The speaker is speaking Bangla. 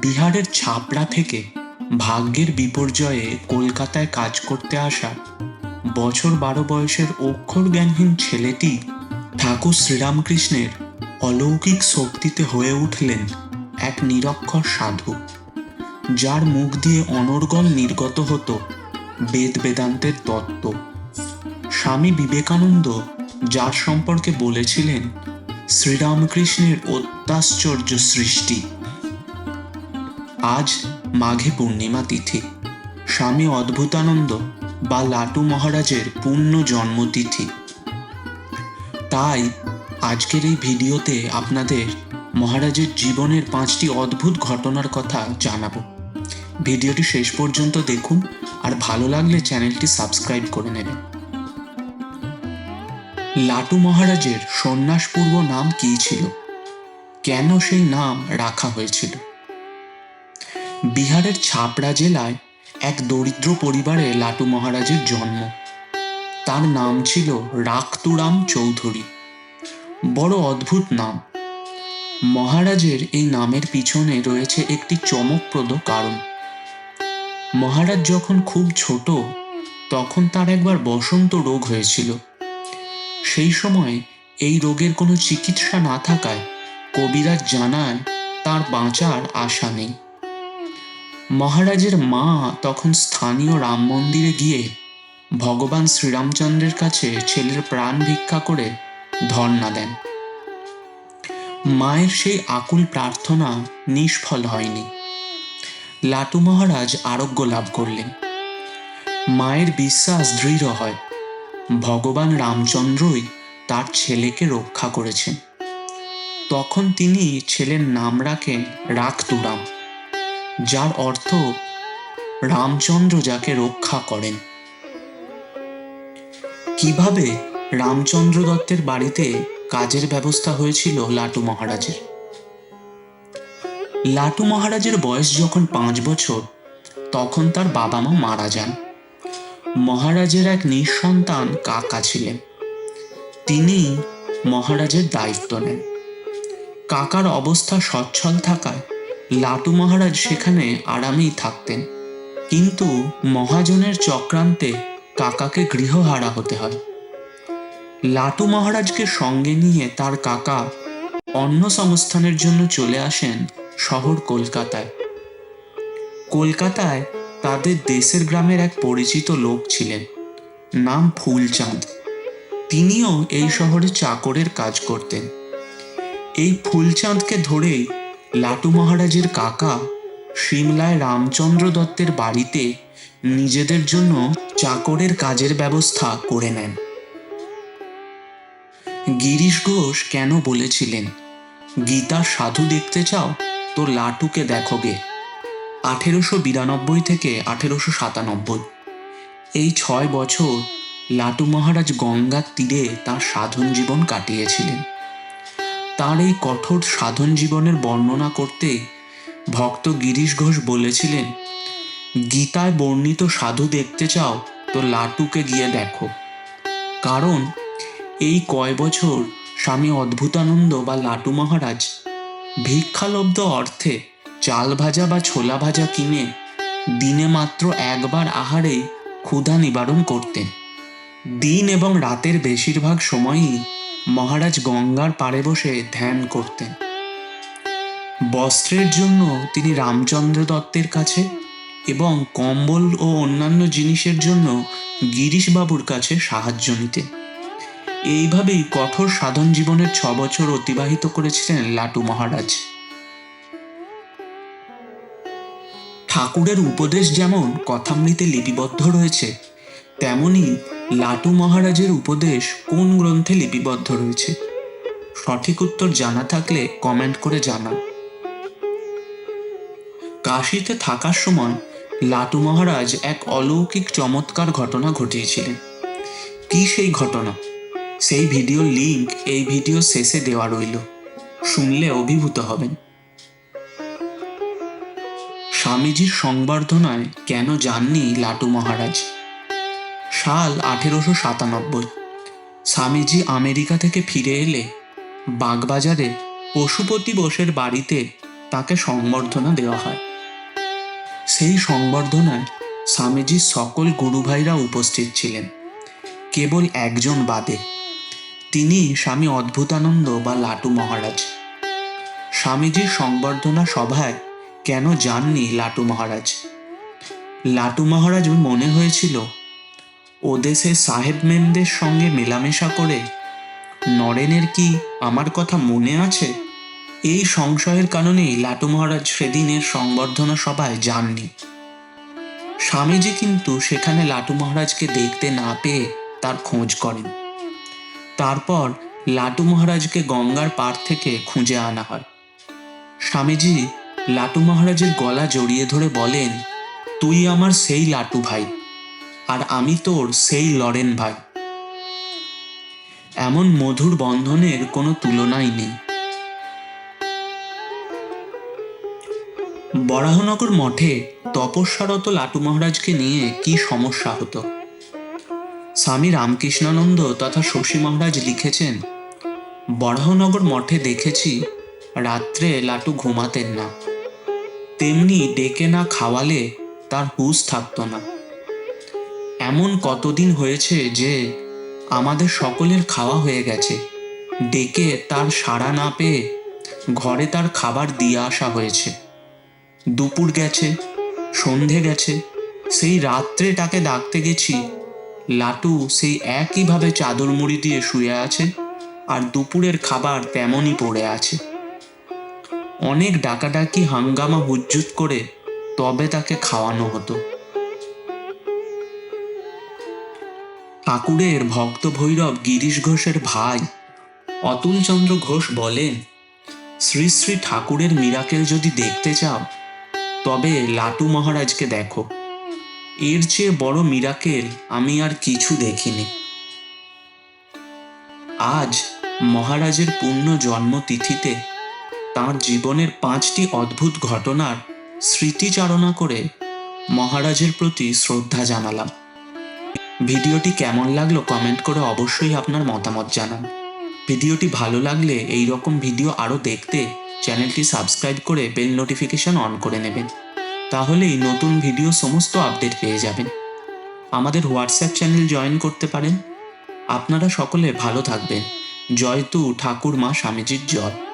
বিহারের ছাপড়া থেকে ভাগ্যের বিপর্যয়ে কলকাতায় কাজ করতে আসা বছর বারো বয়সের অক্ষর জ্ঞানহীন ছেলেটি ঠাকুর শ্রীরামকৃষ্ণের অলৌকিক শক্তিতে হয়ে উঠলেন এক নিরক্ষর সাধু, যার মুখ দিয়ে অনর্গল নির্গত হতো বেদ বেদান্তের তত্ত্ব। স্বামী বিবেকানন্দ যার সম্পর্কে বলেছিলেন, শ্রীরামকৃষ্ণের অত্যাশ্চর্য সৃষ্টি। আজ মাঘে পূর্ণিমা তিথি। স্বামী অদ্ভুতানন্দ বা লাটু মহারাজের পূর্ণ জন্মতিথি। তাই আজকের এই ভিডিওতে আপনাদের মহারাজের জীবনের পাঁচটি অদ্ভুত ঘটনার কথা জানাব। ভিডিওটি শেষ পর্যন্ত দেখুন আর ভালো লাগলে চ্যানেলটি সাবস্ক্রাইব করে নেবেন। লাটু মহারাজের সন্ন্যাসপূর্ব নাম কী ছিল? কেন সেই নাম রাখা হয়েছিল? বিহারের ছাপড়া জেলায় এক দরিদ্র পরিবারে লাটু মহারাজের জন্ম। তার নাম ছিল রাখতুরাম চৌধুরী। বড় অদ্ভুত নাম। মহারাজের এই নামের পিছনে রয়েছে একটি চমকপ্রদ কারণ। মহারাজ যখন খুব ছোট, তখন তার একবার বসন্ত রোগ হয়েছিল। সেই সময় এই রোগের কোনো চিকিৎসা না থাকায় কবিরাজ জানায় তার বাঁচার আশা নেই। মহারাজের মা তখন স্থানীয় রাম মন্দিরে গিয়ে ভগবান শ্রীরামচন্দ্রের কাছে ছেলের প্রাণ ভিক্ষা করে ধর্ণা দেন। মায়ের সেই আকুল প্রার্থনা নিষ্ফল হয়নি। লাটু মহারাজ আরোগ্য লাভ করলেন। মায়ের বিশ্বাস দৃঢ় হয়। ভগবান রামচন্দ্রই তার ছেলেকে রক্ষা করেছেন। তখন তিনি ছেলের নাম রাখেন রাখতুরাম। যার অর্থ রামচন্দ্র যাকে রক্ষা করেন। কীভাবে রামচন্দ্র দত্তের বাড়িতে কাজের ব্যবস্থা হয়েছিল লাটু মহারাজের? লাটু মহারাজের বয়স যখন পাঁচ বছর, তখন তার বাবা মা মারা যান। মহারাজের এক নিঃসন্তান কাকা ছিলেন। তিনি মহারাজের দায়িত্ব নেন। কাকার অবস্থা সচ্ছল থাকায় লাটু মহারাজ সেখানে আরামেই থাকতেন। কিন্তু মহাজনের চক্রান্তে কাকাকে গৃহহারা হতে হয়। লাটু মহারাজকে সঙ্গে নিয়ে তার কাকা অন্য সংস্থানের জন্য চলে আসেন শহর কলকাতায়। কলকাতায় তাদের দেশের গ্রামের এক পরিচিত লোক ছিলেন, নাম ফুলচাঁদ। তিনিও এই শহরে চাকরের কাজ করতেন। এই ফুলচাঁদকে ধরেই লাটু মহারাজের কাকা সিমলায় রামচন্দ্র দত্তের বাড়িতে নিজেদের জন্য চাকরের কাজের ব্যবস্থা করে নেন। গিরিশ ঘোষ কেন বলেছিলেন গীতার সাধু দেখতে চাও, তো লাটুকে দেখো গে। আঠেরোশো বিরানব্বই থেকে আঠেরোশো সাতানব্বই। এই ছয় বছর লাটু মহারাজ গঙ্গার তীরে তার সাধন জীবন কাটিয়েছিলেন। তার এই কঠোর সাধন জীবনের বর্ণনা করতে ভক্ত গিরিশ ঘোষ বলেছিলেন, গীতায় বর্ণিত সাধু দেখতে চাও তো লাটুকে গিয়ে দেখো। কারণ এই কয় বছর স্বামী অদ্ভুতানন্দ বা লাটু মহারাজ ভিক্ষালব্ধ অর্থে চাল ভাজা বা ছোলা ভাজা কিনে দিনে মাত্র একবার আহারে ক্ষুধা নিবারণ করতেন। দিন এবং রাতের বেশিরভাগ সময়ই মহারাজ গঙ্গার পাড়ে বসে ধ্যান করতেন। বস্ত্রের জন্য তিনি রামচন্দ্র দত্তের কাছে এবং কম্বল ও অন্যান্য জিনিসের জন্য গিরিশবাবুর কাছে সাহায্য নিতেন। এইভাবেই কঠোর সাধন জীবনের ছ বছর অতিবাহিত করেছিলেন লাটু মহারাজ। ঠাকুরের উপদেশ যেমন কথামৃতে লিপিবদ্ধ রয়েছে তেমনি লাটু মহারাজের উপদেশ কোন গ্রন্থে লিপিবদ্ধ রয়েছে? সঠিক উত্তর জানা থাকলে কমেন্ট করে জানান। কাশিতে থাকার সময় লাটু মহারাজ এক অলৌকিক চমৎকার ঘটনা ঘটিয়েছিলেন। কি সেই ঘটনা? সেই ভিডিও লিংক এই ভিডিও শেষে দেওয়া রইল। শুনলে অভিভূত হবেন। স্বামীজির সংবর্ধনায় কেন যাননি লাটু মহারাজ? সাল আঠেরোশো সাতানব্বই। স্বামীজি আমেরিকা থেকে ফিরে এলে বাগবাজারে পশুপতি বোসের বাড়িতে তাকে সংবর্ধনা দেওয়া হয়। সেই সংবর্ধনায় স্বামীজির সকল গুরুভাইরা উপস্থিত ছিলেন। কেবল একজন বাদে। তিনি স্বামী অদ্ভুতানন্দ বা লাটু মহারাজ। স্বামীজির সংবর্ধনা সভায় কেন যাননি লাটু মহারাজ? লাটু মহারাজ মনে হয়েছিল ও দেশের সাহেব মেমদের সঙ্গে মেলামেশা করে, নরেনের কি আমার কথা মনে আছে? এই সংশয়ের কারণেই লাটু মহারাজ সেদিনের সংবর্ধনা সভায় যাননি। স্বামীজি কিন্তু সেখানে লাটু মহারাজকে দেখতে না পেয়ে তার খোঁজ করেন। তারপর লাটু মহারাজকে গঙ্গার পার থেকে খুঁজে আনা হয়। স্বামীজি লাটু মহারাজের গলা জড়িয়ে ধরে বলেন, তুই আমার সেই লাটু ভাই। আর আমি তোর সেই লরেন ভাই। এমন মধুর বন্ধনের কোনো তুলনাই নেই। বরাহনগর মঠে তপস্যারত লাটু মহারাজকে নিয়ে কি সমস্যা হতো? স্বামী রামকৃষ্ণানন্দ তথা শশী মহারাজ লিখেছেন, বরাহনগর মঠে দেখেছি, রাত্রে লাটু ঘুমাতেন না। তেমনি ডেকে না খাওয়ালে তার হুঁশ থাকতো না। এমন কতদিন হয়েছে যে আমাদের সকলের খাওয়া হয়ে গেছে। ডেকে তার সাড়া না পেয়ে ঘরে তার খাবার দিয়ে আসা হয়েছে। দুপুর গেছে, সন্ধে গেছে, সেই রাত্রে তাকে ডাকতে গেছি। লাটু সেই একইভাবে চাদর মুড়ি দিয়ে শুয়ে আছে আর দুপুরের খাবার তেমনই পড়ে আছে। অনেক ডাকাডাকি হাঙ্গামা হুজ্জুত করে তবে তাকে খাওয়ানো হতো। ঠাকুরের ভক্ত ভৈরব গিরিশ ঘোষের ভাই। অতুলচন্দ্র ঘোষ বলেন, শ্রী শ্রী ঠাকুরের মিরাকেল যদি দেখতে চাও, তবে লাটু মহারাজকে দেখো। এর চেয়ে বড় মিরাকেল আমি আর কিছু দেখিনি। আজ মহারাজের পূর্ণ জন্মতিথিতে তাঁর জীবনের পাঁচটি অদ্ভুত ঘটনার স্মৃতিচারণা করে মহারাজের প্রতি শ্রদ্ধা জানালাম। ভিডিওটি কেমন লাগল কমেন্ট করে অবশ্যই আপনার মতামত জানান। ভিডিওটি ভালো লাগলে এই রকম ভিডিও আরও দেখতে চ্যানেলটি সাবস্ক্রাইব করে বেল নোটিফিকেশন অন করে নেবেন। তাহলেই নতুন ভিডিও সমস্ত আপডেট পেয়ে যাবেন। আমাদের হোয়াটসঅ্যাপ চ্যানেল জয়েন করতে পারেন। আপনারা সকলে ভালো থাকবেন। জয় তু ঠাকুর মা স্বামীজির জয়।